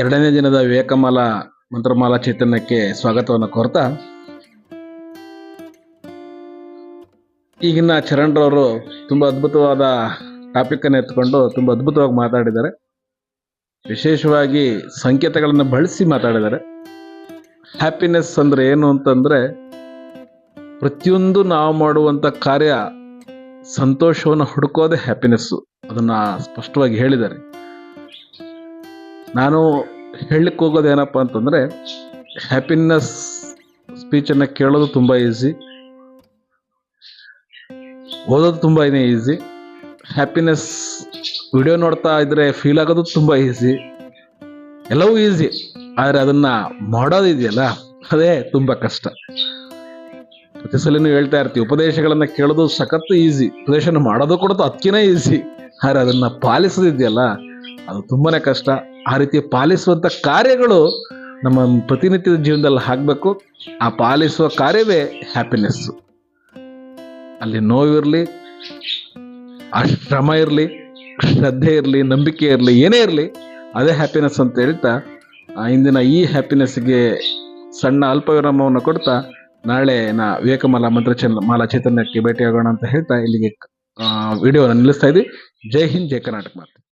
ಎರಡನೇ ದಿನದ ವಿವೇಕಮಾಲ ಮಂತ್ರಮಾಲಾ ಚೈತನ್ಯಕ್ಕೆ ಸ್ವಾಗತವನ್ನು ಕೋರ್ತಾ, ಈಗಿನ ಚರಣ್ರವರು ತುಂಬ ಅದ್ಭುತವಾದ ಟಾಪಿಕನ್ನು ಎತ್ಕೊಂಡು ತುಂಬ ಅದ್ಭುತವಾಗಿ ಮಾತಾಡಿದ್ದಾರೆ. ವಿಶೇಷವಾಗಿ ಸಂಕೇತಗಳನ್ನು ಬಳಸಿ ಮಾತಾಡಿದ್ದಾರೆ. ಹ್ಯಾಪಿನೆಸ್ ಅಂದರೆ ಏನು ಅಂತಂದರೆ, ಪ್ರತಿಯೊಂದು ನಾವು ಮಾಡುವಂಥ ಕಾರ್ಯ ಸಂತೋಷವನ್ನು ಹುಡುಕೋದೇ ಹ್ಯಾಪಿನೆಸ್ಸು ಅದನ್ನು ಸ್ಪಷ್ಟವಾಗಿ ಹೇಳಿದ್ದಾರೆ. ನಾನು ಹೇಳಲಿಕ್ಕೆ ಹೋಗೋದೇನಪ್ಪ ಅಂತಂದರೆ ಹ್ಯಾಪಿನೆಸ್ ಸ್ಪೀಚನ್ನು ಕೇಳೋದು ತುಂಬ ಈಸಿ ಓದೋದು ತುಂಬಾ ಈಸಿ ಹ್ಯಾಪಿನೆಸ್ ವಿಡಿಯೋ ನೋಡ್ತಾ ಇದ್ರೆ ಫೀಲ್ ಆಗೋದು ತುಂಬ ಈಸಿ ಎಲ್ಲವೂ ಈಸಿ ಆದರೆ ಅದನ್ನು ಮಾಡೋದು ಇದೆಯಲ್ಲ, ಅದೇ ತುಂಬ ಕಷ್ಟ. ಪ್ರತಿ ಸಲನೂ ಹೇಳ್ತಾ ಇರ್ತೀವಿ, ಉಪದೇಶಗಳನ್ನು ಕೇಳೋದು ಸಖತ್ತು ಈಸಿ ಉಪದೇಶನ ಮಾಡೋದು ಕೂಡ ಅದಕ್ಕಿಂತ ಈಸಿ ಆದರೆ ಅದನ್ನು ಪಾಲಿಸೋದಿದೆಯಲ್ಲ ಅದು ತುಂಬಾನೇ ಕಷ್ಟ. ಆ ರೀತಿ ಪಾಲಿಸುವಂಥ ಕಾರ್ಯಗಳು ನಮ್ಮ ಪ್ರತಿನಿತ್ಯದ ಜೀವನದಲ್ಲಿ ಆಗಬೇಕು. ಆ ಪಾಲಿಸುವ ಕಾರ್ಯವೇ ಹ್ಯಾಪಿನೆಸ್ಸು ಅಲ್ಲಿ ನೋವಿರಲಿ, ಆ ಶ್ರಮ ಇರಲಿ, ಶ್ರದ್ಧೆ ಇರಲಿ, ನಂಬಿಕೆ ಇರಲಿ, ಏನೇ ಇರಲಿ, ಅದೇ ಹ್ಯಾಪಿನೆಸ್ ಅಂತ ಹೇಳ್ತಾ ಇಂದಿನ ಈ ಹ್ಯಾಪಿನೆಸ್ಗೆ ಸಣ್ಣ ಅಲ್ಪ ವಿರಾಮವನ್ನು ಕೊಡ್ತಾ, ನಾಳೆ ನಾ ವಿವೇಕಮಾಲಾ ಮಂತ್ರ ಚಂದ್ರ ಮಾಲಾ ಚೈತನ್ಯಕ್ಕೆ ಭೇಟಿಯಾಗೋಣ ಅಂತ ಹೇಳ್ತಾ, ಇಲ್ಲಿಗೆ ವಿಡಿಯೋನ ನಿಲ್ಲಿಸ್ತಾ ಇದ್ವಿ. ಜೈ ಹಿಂದ್, ಜೈ ಕರ್ನಾಟಕ ಮಾತು.